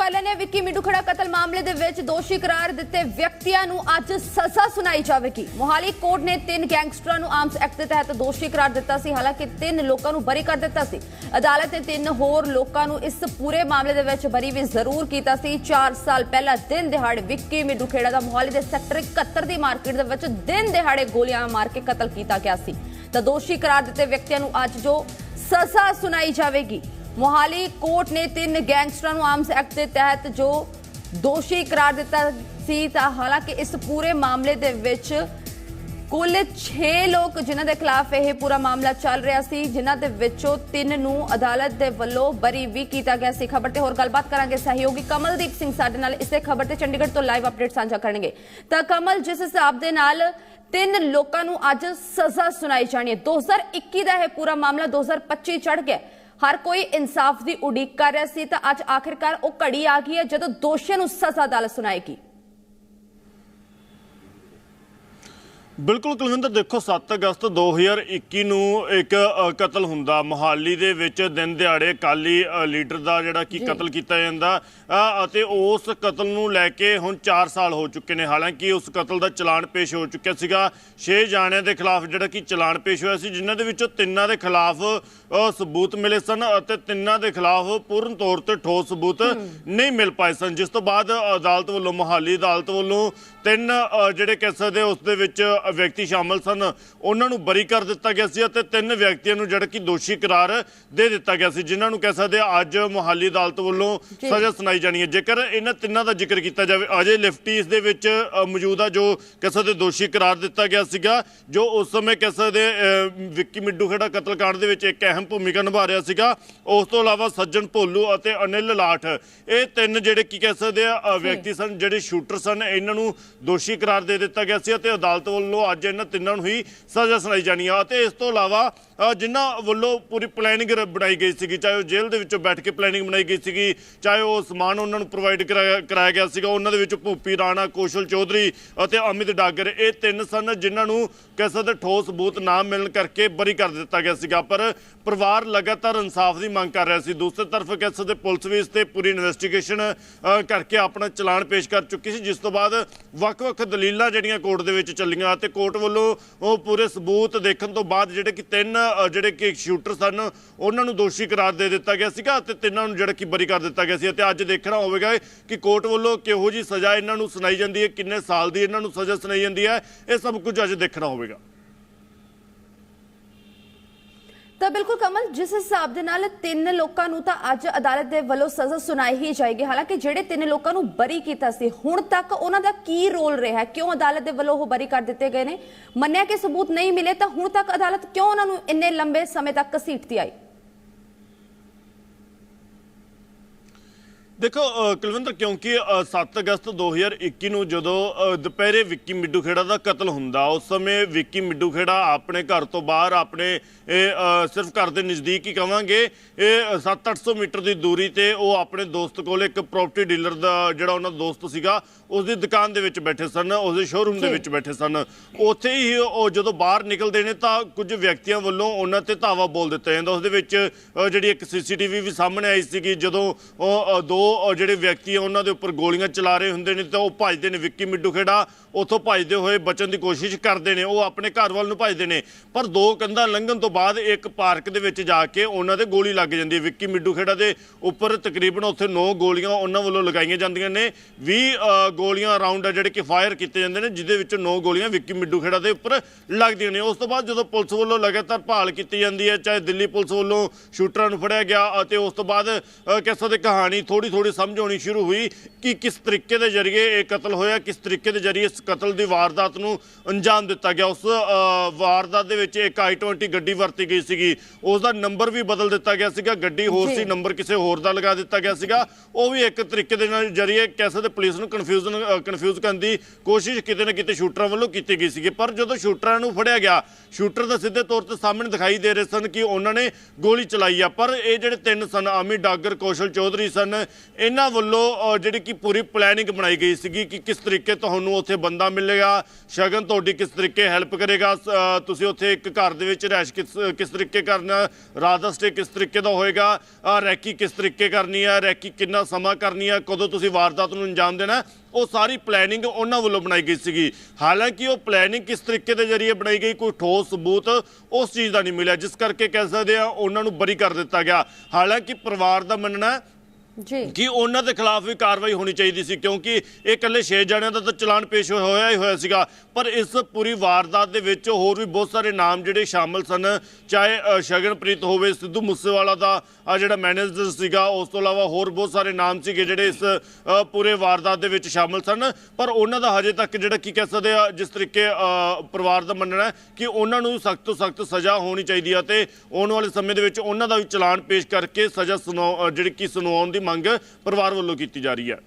ਕੱਲ੍ਹ ਨੇ ਵਿੱਕੀ ਮਿੰਟੂ ਕਤਲ ਮਾਮਲੇ ਦੇ ਵਿੱਚ ਦੋਸ਼ੀ ਕਰਾਰ ਦਿੱਤੇ ਵਿਅਕਤੀਆਂ ਨੂੰ ਅੱਜ ਸਜ਼ਾ ਸੁਣਾਈ ਜਾਵੇਗੀ। ਮੋਹਾਲੀ ਕੋਰਟ ਨੇ ਤਿੰਨ ਗੈਂਗਸਟਰਾਂ ਨੂੰ ਆਰਮਸ ਐਕਟ ਦੇ ਤਹਿਤ ਦੋਸ਼ੀ ਕਰਾਰ ਦਿੱਤਾ ਸੀ, ਹਾਲਾਂਕਿ ਤਿੰਨ ਲੋਕਾਂ ਨੂੰ ਬਰੀ ਕਰ ਦਿੱਤਾ ਸੀ। ਅਦਾਲਤ ਨੇ ਤਿੰਨ ਹੋਰ ਲੋਕਾਂ ਨੂੰ ਇਸ ਪੂਰੇ ਮਾਮਲੇ ਦੇ ਵਿੱਚ ਬਰੀ ਵੀ ਜ਼ਰੂਰ ਕੀਤਾ ਸੀ। 4 ਸਾਲ ਪਹਿਲਾਂ ਦਿਨ ਦਿਹਾੜੇ ਵਿੱਕੀ ਮਿੰਟੂ ਖੇੜਾ ਦਾ ਮੋਹਾਲੀ ਦੇ ਸੈਕਟਰ 71 ਦੀ ਮਾਰਕੀਟ ਦੇ ਵਿੱਚ ਦਿਨ ਦਿਹਾੜੇ ਗੋਲੀਆਂ ਮਾਰ ਕੇ ਕਤਲ ਕੀਤਾ ਗਿਆ ਸੀ। ਤਾਂ ਦੋਸ਼ੀ ਕਰਾਰ ਦਿੱਤੇ ਵਿਅਕਤੀਆਂ ਨੂੰ ਅੱਜ ਜੋ ਸਜ਼ਾ ਸੁਣਾਈ ਜਾਵੇਗੀ। ਮੋਹਾਲੀ ਕੋਰਟ ਨੇ ਤਿੰਨ ਗੈਂਗਸਟਰਾਂ ਨੂੰ ਆਰਮਸ ਐਕਟ ਦੇ ਤਹਿਤ ਜੋ ਦੋਸ਼ੀ ਕਰਾਰ ਦਿੱਤਾ ਸੀ ਤਾਂ ਹਾਲਾਂਕਿ ਇਸ ਪੂਰੇ ਮਾਮਲੇ ਦੇ ਵਿੱਚ ਕੁੱਲ 6 ਲੋਕ ਜਿਨ੍ਹਾਂ ਦੇ ਖਿਲਾਫ ਇਹ ਪੂਰਾ ਮਾਮਲਾ ਚੱਲ ਰਿਹਾ ਸੀ, ਜਿਨ੍ਹਾਂ ਦੇ ਵਿੱਚੋਂ ਤਿੰਨ ਨੂੰ ਅਦਾਲਤ ਦੇ ਵੱਲੋਂ ਬਰੀ ਵੀ ਕੀਤਾ ਗਿਆ ਸੀ। ਖਬਰ ਤੇ ਹੋਰ ਗੱਲਬਾਤ ਕਰਾਂਗੇ ਸਹਿਯੋਗੀ ਕਮਲਦੀਪ ਸਿੰਘ ਸਾਡੇ ਨਾਲ। ਇਸੇ ਖਬਰ ਤੇ ਚੰਡੀਗੜ੍ਹ ਤੋਂ ਲਾਈਵ ਅਪਡੇਟ ਸਾਂਝਾ ਕਰਨਗੇ। ਤਾਂ ਕਮਲ, ਜਿਸ ਹਿਸਾਬ ਦੇ ਨਾਲ ਤਿੰਨ ਲੋਕਾਂ ਨੂੰ ਅੱਜ ਸਜ਼ਾ ਸੁਣਾਈ ਜਾਣੀ ਹੈ। 2021 ਦਾ ਇਹ ਪੂਰਾ ਮਾਮਲਾ 2025 ਚੜ ਗਿਆ। ਹਰ ਕੋਈ ਇਨਸਾਫ ਦੀ ਉਡੀਕ ਕਰ ਰਿਹਾ ਸੀ ਤਾਂ ਅੱਜ ਆਖਿਰਕਾਰ ਉਹ ਘੜੀ ਆ ਗਈ ਹੈ ਜਦੋਂ ਦੋਸ਼ੀਆਂ ਨੂੰ ਸਜ਼ਾ ਅਦਾਲਤ ਸੁਣਾਏਗੀ। ਬਿਲਕੁਲ ਕੁਲਵਿੰਦਰ ਦੇਖੋ 7 ਅਗਸਤ 2021 ਨੂੰ ਇੱਕ ਕਤਲ ਹੁੰਦਾ। ਮੋਹਾਲੀ ਦੇ ਵਿੱਚ ਦਿਨ ਦਿਹਾੜੇ ਅਕਾਲੀ ਅ, ਲੀਡਰ ਦਾ ਜਿਹੜਾ ਕਿ। ਕਤਲ ਕੀਤਾ ਜਾਂਦਾ। ਅਤੇ ਉਸ ਕਤਲ ਨੂੰ ਲੈ ਕੇ ਹੁਣ 4 ਸਾਲ ਹੋ ਚੁੱਕੇ ਨੇ। ਹਾਲਾਂਕਿ ਉਸ ਕਤਲ ਦਾ ਚਲਾਨ ਪੇਸ਼ ਹੋ ਚੁੱਕਿਆ ਸੀਗਾ। 6 ਜਾਣਿਆਂ ਦੇ ਖਿਲਾਫ ਜਿਹੜਾ ਕਿ ਚਲਾਨ ਪੇਸ਼ ਹੋਇਆ ਸੀ ਜਿਨ੍ਹਾਂ ਦੇ ਵਿੱਚੋਂ ਤਿੰਨਾਂ ਦੇ ਖਿਲਾਫ ਸਬੂਤ ਮਿਲੇ ਸਨ ਅਤੇ ਤਿੰਨਾਂ ਦੇ ਖਿਲਾਫ ਪੂਰਨ ਤੌਰ ਤੇ ਠੋਸ ਸਬੂਤ ਨਹੀਂ ਮਿਲ ਪਾਏ ਸਨ। ਜਿਸ ਤੋਂ ਬਾਅਦ ਅਦਾਲਤ ਵੱਲੋਂ ਮੋਹਾਲੀ ਅਦਾਲਤ ਵੱਲੋਂ ਤਿੰਨ ਜਿਹੜੇ ਕਹਿ ਸਕਦੇ ਉਸ ਦੇ ਵਿੱਚ ਵਿਅਕਤੀ ਸ਼ਾਮਲ ਸਨ। ਉਹਨਾਂ ਨੂੰ ਬਰੀ ਕਰ ਦਿੱਤਾ ਗਿਆ ਸੀ ਅਤੇ ਤਿੰਨ ਵਿਅਕਤੀਆਂ ਨੂੰ ਜਿਹੜਾ ਕਿ ਦੋਸ਼ੀ ਕਰਾਰ ਦੇ ਦਿੱਤਾ ਗਿਆ ਸੀ ਜਿਨ੍ਹਾਂ ਨੂੰ ਕਹਿ ਸਕਦੇ ਅੱਜ ਮੋਹਾਲੀ ਅਦਾਲਤ ਵੱਲੋਂ। ਸਜ਼ਾ ਸੁਣਾਈ ਜਾਣੀ ਹੈ। ਜੇਕਰ ਇਹਨਾਂ ਤਿੰਨਾਂ ਦਾ ਜ਼ਿਕਰ ਕੀਤਾ ਜਾਵੇ ਅਜੇ ਲਿਫਟੀ ਇਸ ਦੇ ਵਿੱਚ ਮੌਜੂਦਾ ਜੋ ਕਹਿ ਸਕਦੇ ਦੋਸ਼ੀ ਕਰਾਰ ਦਿੱਤਾ ਗਿਆ ਸੀਗਾ ਜੋ ਉਸ ਸਮੇਂ ਕਹਿ ਸਕਦੇ ਵਿੱਕੀ ਮਿੱਡੂ ਖੇੜਾ ਕਤਲकांड ਦੇ ਵਿੱਚ ਇੱਕ ਅਹਿਮ ਭੂਮਿਕਾ ਨਿਭਾ ਰਿਹਾ ਸੀਗਾ। ਉਸ ਤੋਂ ਇਲਾਵਾ ਸੱਜਣ ਭੋਲੂ ਅਤੇ ਅਨਿਲ ਲਾਠ। ਇਹ ਤਿੰਨ ਜਿਹੜੇ ਕੀ ਕਹਿ ਸਕਦੇ ਆ ਵਿਅਕਤੀ ਸਨ ਜਿਹੜੇ ਸ਼ੂਟਰ ਸਨ ਇਹਨਾਂ ਨੂੰ ਦੋਸ਼ੀ ਕਰਾਰ ਦੇ ਦਿੱਤਾ ਗਿਆ ਸੀ ਅਤੇ ਅਦਾਲਤ ਵੱਲੋਂ ਅੱਜ ਇਹਨਾਂ ਤਿੰਨਾਂ ਨੂੰ ਹੀ ਸਜ਼ਾ ਸੁਣਾਈ ਜਾਣੀ ਆ ਅਤੇ ਇਸ ਤੋਂ ਇਲਾਵਾ ਜਿਨ੍ਹਾਂ ਵੱਲੋਂ ਪੂਰੀ ਪਲੈਨਿੰਗ ਬਣਾਈ ਗਈ ਸੀਗੀ, ਚਾਹੇ ਉਹ ਜੇਲ੍ਹ ਦੇ ਵਿੱਚੋਂ ਬੈਠ ਕੇ ਪਲੈਨਿੰਗ ਬਣਾਈ ਗਈ ਸੀਗੀ, ਚਾਹੇ ਉਹ ਸਮਾਨ ਉਹਨਾਂ ਨੂੰ ਪ੍ਰੋਵਾਈਡ ਕਰਾਇਆ ਕਰਾਇਆ ਗਿਆ ਸੀਗਾ, ਉਹਨਾਂ ਦੇ ਵਿੱਚ ਭੂਪੀ ਰਾਣਾ, ਕੌਸ਼ਲ ਚੌਧਰੀ ਅਤੇ ਅਮਿਤ ਡਾਗਰ, ਇਹ ਤਿੰਨ ਸਨ ਜਿਨ੍ਹਾਂ ਨੂੰ ਕਹਿ ਸਕਦੇ ਠੋਸ ਸਬੂਤ ਨਾ ਮਿਲਣ ਕਰਕੇ ਬਰੀ ਕਰ ਦਿੱਤਾ ਗਿਆ ਸੀਗਾ, ਪਰ ਪਰਿਵਾਰ ਲਗਾਤਾਰ ਇਨਸਾਫ ਦੀ ਮੰਗ ਕਰ ਰਿਹਾ ਸੀ। ਦੂਸਰੀ ਤਰਫ ਕਹਿ ਸਕਦੇ ਪੁਲਿਸ ਵੀ ਇਸ ਤੇ ਪੂਰੀ ਇਨਵੈਸਟੀਗੇਸ਼ਨ ਕਰਕੇ ਆਪਣਾ ਚਲਾਨ ਪੇਸ਼ ਕਰ ਚੁੱਕੀ ਸੀ, ਜਿਸ ਤੋਂ ਬਾਅਦ ਵੱਖ-ਵੱਖ ਦਲੀਲਾਂ ਜਿਹੜੀਆਂ ਕੋਰਟ ਦੇ ਵਿੱਚ ਚੱਲੀਆਂ ਤੇ ਕੋਰਟ ਵੱਲੋਂ ਉਹ ਪੂਰੇ ਸਬੂਤ ਦੇਖਣ ਤੋਂ ਬਾਅਦ ਜਿਹੜੇ ਕਿ ਤਿੰਨ ਜਿਹੜੇ ਕਿ ਸ਼ੂਟਰ ਸਨ, ਉਹਨਾਂ ਨੂੰ ਦੋਸ਼ੀ ਕਰਾਰ ਦੇ ਦਿੱਤਾ ਗਿਆ ਸੀਗਾ ਤੇ ਤਿੰਨਾਂ ਨੂੰ ਜਿਹੜਾ ਕਿ ਬਰੀ ਕਰ ਦਿੱਤਾ ਗਿਆ ਸੀ ਤੇ ਅੱਜ ਦੇਖਣਾ ਹੋਵੇਗਾ ਕਿ ਕੋਰਟ ਵੱਲੋਂ ਕਿਹੋ ਜੀ ਸਜ਼ਾ ਇਹਨਾਂ ਨੂੰ ਸੁਣਾਈ ਜਾਂਦੀ ਹੈ, ਕਿੰਨੇ ਸਾਲ ਦੀ ਇਹਨਾਂ ਨੂੰ ਸਜ਼ਾ ਸੁਣਾਈ ਜਾਂਦੀ ਹੈ, ਇਹ ਸਭ ਕੁਝ ਅੱਜ ਦੇਖਣਾ ਹੋਵੇਗਾ। ਤਾਂ ਬਿਲਕੁਲ ਕਮਲ, ਜਿਸ ਹਿਸਾਬ ਦੇ ਨਾਲ ਤਿੰਨ ਲੋਕਾਂ ਨੂੰ ਤਾਂ ਅੱਜ ਅਦਾਲਤ ਦੇ ਵੱਲੋਂ ਸਜ਼ਾ ਸੁਣਾਈ ਹੀ ਜਾਏਗੀ। ਹਾਲਾਂਕਿ ਜਿਹੜੇ ਤਿੰਨ ਲੋਕਾਂ ਨੂੰ ਬਰੀ ਕੀਤਾ ਸੀ, ਹੁਣ ਤੱਕ ਉਹਨਾਂ ਦਾ ਕੀ ਰੋਲ ਰਿਹਾ? ਕਿਉਂ ਅਦਾਲਤ ਦੇ ਵੱਲੋਂ ਉਹ ਬਰੀ ਕਰ ਦਿੱਤੇ ਗਏ ਨੇ? ਮੰਨਿਆ ਕਿ ਸਬੂਤ ਨਹੀਂ ਮਿਲੇ ਤਾਂ ਹੁਣ ਤੱਕ ਅਦਾਲਤ ਕਿਉਂ ਉਹਨਾਂ ਨੂੰ ਇੰਨੇ ਲੰਬੇ ਸਮੇਂ ਤੱਕ ਘਸੀਟਦੀ ਆਈ? ਦੇਖੋ ਕੁਲਵਿੰਦਰ ਕਿਉਂਕਿ ਅ, 7 ਅਗਸਤ 2021 ਨੂੰ ਜਦੋਂ ਦੁਪਹਿਰੇ ਵਿੱਕੀ ਮਿੱਡੂ ਖੇੜਾ ਦਾ ਕਤਲ ਹੁੰਦਾ ਉਸ ਸਮੇਂ ਵਿੱਕੀ ਮਿੱਡੂ ਖੇੜਾ ਆਪਣੇ ਘਰ ਤੋਂ ਬਾਹਰ ਆਪਣੇ ਇਹ, ਸਿਰਫ ਘਰ ਦੇ ਨਜ਼ਦੀਕ ਹੀ ਕਵਾਂਗੇ। ਇਹ 7-800 ਮੀਟਰ ਦੀ ਦੂਰੀ ਤੇ ਉਹ ਆਪਣੇ ਦੋਸਤ ਕੋਲ ਇੱਕ ਪ੍ਰਾਪਰਟੀ ਡੀਲਰ ਦਾ ਜਿਹੜਾ ਉਹਨਾਂ ਦਾ ਦੋਸਤ ਸੀਗਾ ਉਸ ਦੀ ਦੁਕਾਨ ਦੇ ਵਿੱਚ ਬੈਠੇ ਸਨ ਉਸ ਦੇ ਸ਼ੋਰੂਮ ਦੇ। ਵਿੱਚ ਬੈਠੇ ਸਨ। ਉੱਥੇ ਹੀ ਉਹ ਜਦੋਂ ਬਾਹਰ ਨਿਕਲਦੇ ਨੇ ਤਾਂ ਕੁਝ ਵਿਅਕਤੀਆਂ ਵੱਲੋਂ ਉਹਨਾਂ ਤੇ ਧਾਵਾ ਬੋਲ ਦਿੱਤਾ ਜਾਂਦਾ। ਉਸ ਦੇ ਵਿੱਚ ਜਿਹੜੀ ਇੱਕ ਸੀਸੀਟੀਵੀ ਵੀ ਸਾਹਮਣੇ ਆਈ ਸੀਗੀ ਜਦੋਂ ਉਹ ਦੋ ਅ, ਜਿਹੜੇ ਵਿਅਕਤੀ ਆ ਉਹਨਾਂ ਦੇ ਉੱਪਰ ਗੋਲੀਆਂ ਚਲਾ ਰਹੇ ਹੁੰਦੇ ਨੇ ਤਾਂ ਉਹ ਭੱਜਦੇ ਨੇ ਵਿੱਕੀ ਮਿੱਡੂ ਖੇੜਾ। ਉੱਥੋਂ ਭੱਜਦੇ ਹੋਏ ਬਚਣ ਦੀ ਕੋਸ਼ਿਸ਼ ਕਰਦੇ ਨੇ ਉਹ ਆਪਣੇ ਘਰ ਵੱਲ ਨੂੰ ਭੱਜਦੇ ਨੇ। ਪਰ ਦੋ ਕੰਧਾਂ ਲੰਘਣ ਤੋਂ ਬਾਅਦ ਇੱਕ ਪਾਰਕ ਦੇ ਵਿੱਚ ਜਾ ਕੇ ਉਹਨਾਂ ਦੇ ਗੋਲੀ ਲੱਗ ਜਾਂਦੀ ਹੈ। ਵਿੱਕੀ ਮਿੱਡੂ ਖੇੜਾ ਦੇ ਉੱਪਰ ਤਕਰੀਬਨ ਉੱਥੇ 9 ਗੋਲੀਆਂ ਉਹਨਾਂ ਵੱਲੋਂ ਲਗਾਈਆਂ ਜਾਂਦੀਆਂ ਨੇ। 20 ਗੋਲੀਆਂ ਅਰਾਊਂਡ ਆ ਜਿਹੜੇ ਕਿ ਫਾਇਰ ਕੀਤੇ ਜਾਂਦੇ ਨੇ ਜਿਹਦੇ ਵਿੱਚ 9 ਗੋਲੀਆਂ ਵਿੱਕੀ ਮਿੱਡੂ ਖੇੜਾ ਦੇ ਉੱਪਰ ਲੱਗਦੀਆਂ ਨੇ। ਉਸ ਤੋਂ ਬਾਅਦ ਜਦੋਂ ਪੁਲਿਸ ਵੱਲੋਂ ਲਗਾਤਾਰ ਭਾਲ ਕੀਤੀ ਜਾਂਦੀ ਹੈ ਚਾਹੇ ਦਿੱਲੀ ਪੁਲਿਸ ਵੱਲੋਂ ਸ਼ੂਟਰਾਂ ਨੂੰ ਫੜਿਆ ਗਿਆ ਅਤੇ ਉਸ ਤੋਂ ਬਾਅਦ ਅ, ਕਿਸ ਦੀ ਕਹਾਣੀ ਥੋੜੀ ਥੋੜੀ ਸਮਝ ਆਉਣੀ ਸ਼ੁਰੂ ਹੋਈ ਕਿ ਕਿਸ ਤਰੀਕੇ ਦੇ ਜ਼ਰੀਏ ਇਹ ਕਤਲ ਹੋਇਆ ਕਿਸ ਤਰੀਕੇ ਦੇ ਜ਼ਰੀਏ ਇਸ ਕਤਲ ਦੀ ਵਾਰਦਾਤ ਨੂੰ ਅੰਜਾਮ ਦਿੱਤਾ ਗਿਆ। ਉਸ ਵਾਰਦਾਤ ਦੇ ਵਿੱਚ ਇੱਕ i20 ਗੱਡੀ ਵਰਤੀ ਗਈ ਸੀਗੀ। ਉਸ ਦਾ ਨੰਬਰ ਵੀ ਬਦਲ ਦਿੱਤਾ ਗਿਆ ਸੀਗਾ। ਗੱਡੀ ਹੋਰ। ਸੀ ਨੰਬਰ ਕਿਸੇ ਹੋਰ ਦਾ ਲਗਾ ਦਿੱਤਾ ਗਿਆ ਸੀਗਾ। ਉਹ ਵੀ ਇੱਕ ਤਰੀਕੇ ਦੇ ਨਾਲ ਜਰੀਏ ਕਿਸੇ ਪੁਲਿਸ ਨੂੰ ਕਨਫਿਊਜ਼ਨ ਕਨਫਿਊਜ਼ ਕਰਨ ਦੀ ਕੋਸ਼ਿਸ਼ ਕਿਤੇ ਨਾ ਕਿਤੇ ਸ਼ੂਟਰਾਂ ਵੱਲੋਂ ਕੀਤੀ ਗਈ ਸੀਗੀ। ਪਰ ਜਦੋਂ ਸ਼ੂਟਰਾਂ ਨੂੰ ਫੜਿਆ ਗਿਆ ਸ਼ੂਟਰ ਤਾਂ ਸਿੱਧੇ ਤੌਰ ਤੇ ਸਾਹਮਣੇ ਦਿਖਾਈ ਦੇ ਰਹੇ ਸਨ ਕਿ ਉਹਨਾਂ ਨੇ ਗੋਲੀ ਚਲਾਈ ਆ। ਪਰ ਇਹ ਜਿਹੜੇ ਤਿੰਨ ਸਨ ਆਮੀ ਡਾਗਰ ਕੌਸ਼ਲ ਚੌਧਰੀ ਸਨ ਇਹਨਾਂ ਵੱਲੋਂ ਜਿਹੜੀ ਕਿ ਪੂਰੀ ਪਲੈਨਿੰਗ ਬਣਾਈ ਗਈ ਸੀਗੀ ਕਿ ਕਿਸ ਤਰੀਕੇ ਤੁਹਾਨੂੰ ਉੱਥੇ ਬੰਦਾ ਮਿਲੇਗਾ, ਸ਼ਗਨ ਤੁਹਾਡੀ ਕਿਸ ਤਰੀਕੇ ਹੈਲਪ ਕਰੇਗਾ ਤੁਸੀਂ ਉੱਥੇ ਇੱਕ ਘਰ ਦੇ ਵਿੱਚ ਰਹਿਸ਼ ਕਿਸ ਤਰੀਕੇ ਕਰਨਾ, ਰਾਤ ਦਾ ਸਟੇ ਕਿਸ ਤਰੀਕੇ ਦਾ ਹੋਏਗਾ ਰੈਕੀ ਕਿਸ ਤਰੀਕੇ ਕਰਨੀ ਹੈ, ਰੈਕੀ ਕਿੰਨਾ ਸਮਾਂ ਕਰਨੀ ਹੈ, ਕਦੋਂ ਤੁਸੀਂ ਵਾਰਦਾਤ ਨੂੰ ਅੰਜਾਮ ਦੇਣਾ ਉਹ ਸਾਰੀ ਪਲੈਨਿੰਗ ਉਹਨਾਂ ਵੱਲੋਂ ਬਣਾਈ ਗਈ ਸੀਗੀ। ਹਾਲਾਂਕਿ ਉਹ ਪਲੈਨਿੰਗ ਕਿਸ ਤਰੀਕੇ ਦੇ ਜ਼ਰੀਏ ਬਣਾਈ ਗਈ, ਕੋਈ ਠੋਸ ਸਬੂਤ ਉਸ ਚੀਜ਼ ਦਾ ਨਹੀਂ ਮਿਲਿਆ, ਜਿਸ ਕਰਕੇ ਕਹਿ ਸਕਦੇ ਆ ਉਹਨਾਂ ਨੂੰ ਬਰੀ ਕਰ ਦਿੱਤਾ ਗਿਆ। ਹਾਲਾਂਕਿ ਪਰਿਵਾਰ ਦਾ ਮੰਨਣਾ ਜੀ। ਕਿ ਉਹਨਾਂ ਦੇ ਖਿਲਾਫ ਵੀ ਕਾਰਵਾਈ ਹੋਣੀ ਚਾਹੀਦੀ ਸੀ, ਕਿਉਂਕਿ ਇਹ ਇਕੱਲੇ 6 ਜਣਿਆਂ ਦਾ ਤਾਂ ਚਲਾਨ ਪੇਸ਼ ਹੋਇਆ ਹੀ ਹੋਇਆ ਸੀਗਾ। ਪਰ ਇਸ ਪੂਰੀ ਵਾਰਦਾਤ ਦੇ ਵਿੱਚ ਹੋਰ ਵੀ ਬਹੁਤ ਸਾਰੇ ਨਾਮ ਜਿਹੜੇ ਸ਼ਾਮਲ ਸਨ, ਚਾਹੇ ਸ਼ਗਨਪ੍ਰੀਤ ਹੋਵੇ, ਸਿੱਧੂ ਮੂਸੇਵਾਲਾ ਦਾ ਜਿਹੜਾ ਮੈਨੇਜਰ ਸੀਗਾ, ਉਸ ਤੋਂ ਇਲਾਵਾ ਹੋਰ ਬਹੁਤ ਸਾਰੇ ਨਾਮ ਸੀਗੇ ਜਿਹੜੇ ਇਸ ਪੂਰੇ ਵਾਰਦਾਤ ਦੇ ਵਿੱਚ ਸ਼ਾਮਲ ਸਨ। ਪਰ ਉਹਨਾਂ ਦਾ ਹਜੇ ਤੱਕ ਜਿਹੜਾ ਕੀ ਕਹਿ ਸਕਦੇ ਆ, ਜਿਸ ਤਰੀਕੇ ਪਰਿਵਾਰ ਦਾ ਮੰਨਣਾ ਹੈ ਕਿ ਉਹਨਾਂ ਨੂੰ ਸਖਤ ਤੋਂ ਸਖਤ ਸਜ਼ਾ ਹੋਣੀ ਚਾਹੀਦੀ ਆ ਤੇ ਆਉਣ ਵਾਲੇ ਸਮੇਂ ਦੇ ਵਿੱਚ ਉਹਨਾਂ ਦਾ ਵੀ ਚਲਾਨ ਪੇਸ਼ ਕਰਕੇ ਸਜ਼ਾ ਸੁਣਾਉ ਜਿਹੜੀ ਕਿ ਸੁਣਾਉਣ ਦੀ ਮੰਗ ਪਰਿਵਾਰ ਵੱਲੋਂ ਕੀਤੀ ਜਾ ਰਹੀ ਹੈ।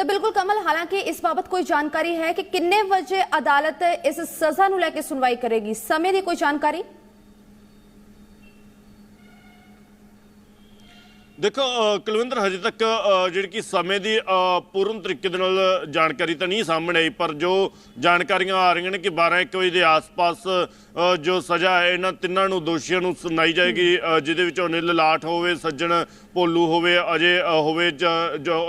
ਤਾਂ ਬਿਲਕੁਲ ਕਮਲ, ਹਾਲਾਂਕਿ ਇਸ ਬਾਬਤ ਕੋਈ ਜਾਣਕਾਰੀ ਹੈ ਕਿ ਕਿੰਨੇ ਵਜੇ ਅਦਾਲਤ ਇਸ ਸਜ਼ਾ ਨੂੰ ਲੈ ਕੇ ਸੁਣਵਾਈ ਕਰੇਗੀ? ਸਮੇਂ ਦੀ ਕੋਈ ਜਾਣਕਾਰੀ? ਦੇਖੋ ਕੁਲਵਿੰਦਰ, ਹਜੇ ਤੱਕ ਜਿਹੜੀ ਕਿ ਸਮੇਂ ਦੀ ਪੂਰਨ ਤਰੀਕੇ ਦੇ ਨਾਲ ਜਾਣਕਾਰੀ ਤਾਂ ਨਹੀਂ ਸਾਹਮਣੇ ਆਈ, ਪਰ ਜੋ ਜਾਣਕਾਰੀਆਂ ਆ ਰਹੀਆਂ ਨੇ ਕਿ 12 1 ਵਜੇ ਦੇ ਆਸ-ਪਾਸ ਜੋ ਸਜ਼ਾ ਹੈ, ਇਹਨਾਂ ਤਿੰਨਾਂ ਨੂੰ, ਦੋਸ਼ੀਆਂ ਨੂੰ ਸੁਣਾਈ ਜਾਏਗੀ ਜਿਹਦੇ ਵਿੱਚ ਅਨਿਲ ਲਾਠ ਹੋਵੇ, ਸੱਜਣ ਭੋਲੂ ਹੋਵੇ ਅਜੇ ਹੋਵੇ ਜ-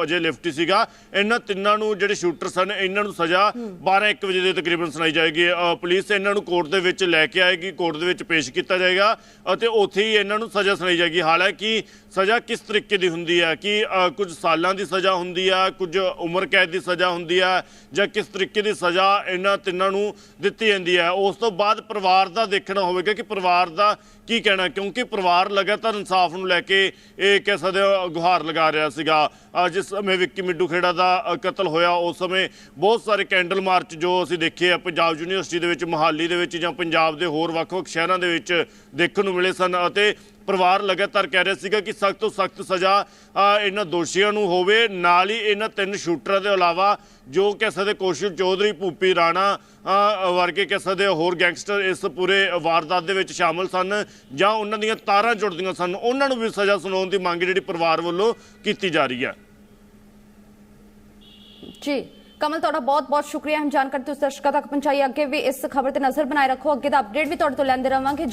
ਅਜੇ ਲਿਫਟੀ ਸੀਗਾ। ਇਹਨਾਂ ਤਿੰਨਾਂ ਨੂੰ ਜਿਹੜੇ ਸ਼ੂਟਰ ਸਨ ਇਹਨਾਂ ਨੂੰ ਸਜ਼ਾ 12 1 ਵਜੇ ਦੇ ਤਕਰੀਬਨ ਸੁਣਾਈ ਜਾਏਗੀ। ਪੁਲਿਸ ਇਹਨਾਂ ਨੂੰ ਕੋਰਟ ਦੇ ਵਿੱਚ ਲੈ ਕੇ ਆਏਗੀ ਕੋਰਟ ਦੇ ਵਿੱਚ ਪੇਸ਼ ਕੀਤਾ ਜਾਏਗਾ ਅਤੇ ਉੱਥੇ ਹੀ ਇਹਨਾਂ ਨੂੰ ਸਜ਼ਾ ਸੁਣਾਈ ਜਾਏਗੀ। ਹਾਲਾਂਕਿ ਸਜ਼ਾ ਕਿਸ ਤਰੀਕੇ ਦੀ ਹੁੰਦੀ ਹੈ? ਕਿ ਕੁਝ ਸਾਲਾਂ ਦੀ ਸਜ਼ਾ ਹੁੰਦੀ ਹੈ? ਕੁਝ ਉਮਰ ਕੈਦ ਦੀ ਸਜ਼ਾ ਹੁੰਦੀ ਹੈ? ਜਾਂ ਕਿਸ ਤਰੀਕੇ ਦੀ ਸਜ਼ਾ ਇਹਨਾਂ ਤਿੰਨਾਂ ਨੂੰ ਦਿੱਤੀ ਜਾਂਦੀ ਹੈ? ਉਸ ਤੋਂ ਬਾਅਦ ਪਰਿਵਾਰ ਦਾ ਦੇਖਣਾ ਹੋਵੇਗਾ ਕਿ ਪਰਿਵਾਰ ਦਾ ਕੀ ਕਹਿਣਾ ਕਿਉਂਕਿ ਪਰਿਵਾਰ ਲਗਾਤਾਰ ਇਨਸਾਫ ਨੂੰ ਲੈ ਕੇ ਇਹ ਕਹਿ ਸਕਦੇ ਹੋ, ਗੁਹਾਰ ਲਗਾ ਰਿਹਾ ਸੀਗਾ। ਜਿਸ ਸਮੇਂ ਵਿੱਕੀ ਮਿੱਡੂ ਖੇੜਾ ਦਾ ਕਤਲ ਹੋਇਆ, ਉਸ ਸਮੇਂ ਬਹੁਤ ਸਾਰੇ ਕੈਂਡਲ ਮਾਰਚ ਜੋ ਅਸੀਂ ਦੇਖੇ ਆ, ਪੰਜਾਬ ਯੂਨੀਵਰਸਿਟੀ ਦੇ ਵਿੱਚ, ਮਹਾਲੀ ਦੇ ਵਿੱਚ ਜਾਂ ਪੰਜਾਬ ਦੇ ਹੋਰ ਵੱਖ-ਵੱਖ ਸ਼ਹਿਰਾਂ ਦੇ ਵਿੱਚ ਦੇਖਣ ਨੂੰ ਮਿਲੇ ਸਨ ਅਤੇ ਪਰਿਵਾਰ ਲਗਾਤਾਰ ਕਹਿ ਰਿਹਾ ਸੀਗਾ ਕਿ ਸਖਤ ਤੋਂ ਸਖਤ ਸਜ਼ਾ ਇਹਨਾਂ ਦੋਸ਼ੀਆਂ ਨੂੰ ਹੋਵੇ। ਨਾਲ ਹੀ ਇਹਨਾਂ ਤਿੰਨ ਸ਼ੂਟਰਾਂ ਦੇ ਇਲਾਵਾ ਜੋ ਕਹਿ ਸਕਦੇ ਕੋਸ਼ਿਸ਼ ਚੌਧਰੀ ਭੂਪੀ ਰਾਣਾ ਵਰਗੇ ਕਹਿ ਸਕਦੇ ਹੋਰ ਗੈਂਗਸਟਰ ਇਸ ਪੂਰੇ ਵਾਰਦਾਤ ਦੇ ਵਿੱਚ ਸ਼ਾਮਲ ਸਨ ਜਾਂ ਉਹਨਾਂ ਦੀਆਂ ਤਾਰਾਂ ਜੁੜਦੀਆਂ ਸਨ, ਉਹਨਾਂ ਨੂੰ ਵੀ ਸਜ਼ਾ ਸੁਣਾਉਣ ਦੀ ਮੰਗ ਜਿਹੜੀ ਪਰਿਵਾਰ ਵੱਲੋਂ ਕੀਤੀ ਜਾ ਰਹੀ ਹੈ। ਜੀ, ਕਮਲ, ਤੁਹਾਡਾ ਬਹੁਤ ਬਹੁਤ ਸ਼ੁਕਰੀਆ। ਹਮ ਜਾਣਕਾਰੀ ਤੁਸੀਂ ਦਰਸ਼ਕਾਂ ਤੱਕ ਪਹੁੰਚਾਈ। ਅੱਗੇ ਵੀ ਇਸ ਖਬਰ ਤੇ ਨਜ਼ਰ ਬਣਾਏ ਰੱਖੋ। ਅੱਗੇ ਦਾ ਅਪਡੇਟ ਵੀ ਤੁਹਾਡੇ ਤੋਂ ਲੈਂਦੇ ਰਵਾਂਗੇ।